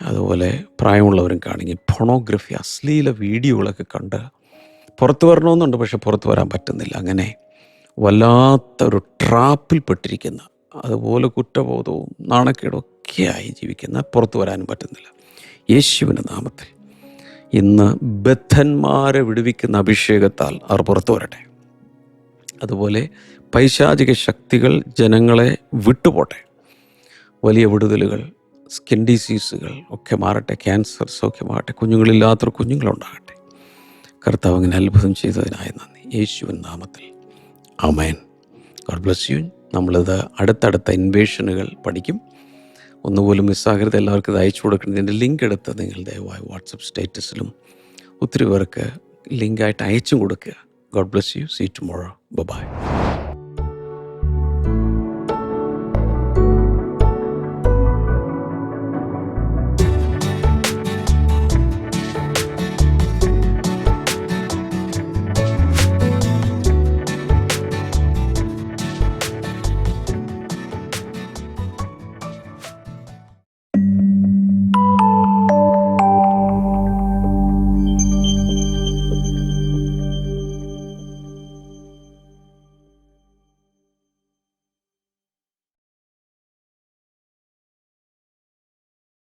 B: അതുപോലെ പ്രായമുള്ളവരും കാണെങ്കിൽ പൊണോഗ്രഫി അശ്ലീല വീഡിയോകളൊക്കെ കണ്ട് പുറത്തു വരണമെന്നുണ്ട് പക്ഷെ പുറത്തു വരാൻ പറ്റുന്നില്ല. അങ്ങനെ വല്ലാത്ത ട്രാപ്പിൽ ട്രാപ്പിൽപ്പെട്ടിരിക്കുന്ന അതുപോലെ കുറ്റബോധവും നാണക്കേടും ഒക്കെയായി ജീവിക്കുന്ന പുറത്തു വരാനും പറ്റുന്നില്ല. യേശുവിന്റെ നാമത്തിൽ ഇന്ന് ബദ്ധന്മാരെ വിടുവിക്കുന്ന അഭിഷേകത്താൽ അവർ പുറത്തു വരട്ടെ. അതുപോലെ പൈശാചിക ശക്തികൾ ജനങ്ങളെ വിട്ടുപോട്ടെ. വലിയ വിടുതലുകൾ സ്കിൻ ഡിസീസുകൾ ഒക്കെ മാറട്ടെ ക്യാൻസർ സൗഖ്യമാകട്ടെ കുഞ്ഞുങ്ങളില്ലാത്തൊരു കുഞ്ഞുങ്ങളുണ്ടാകട്ടെ. കർത്താവ് അങ്ങനെ അത്ഭുതം ചെയ്തതിനായി നന്ദി. യേശുവിൻ നാമത്തിൽ അമേൻ ഗോഡ് ബ്ലസ് യു നമ്മളിത് അടുത്തടുത്ത ഇൻവേഷനുകൾ പഠിക്കും. ഒന്നുപോലും മിസ്സാകരുത്. എല്ലാവർക്കും ഇത് അയച്ചു കൊടുക്കുന്നതിന്റെ ലിങ്ക് എടുത്ത് നിങ്ങൾ ദയവായി വാട്സപ്പ് സ്റ്റേറ്റസിലും ഒത്തിരി പേർക്ക് ലിങ്കായിട്ട് അയച്ചും കൊടുക്കുക. God bless you see tomorrow bye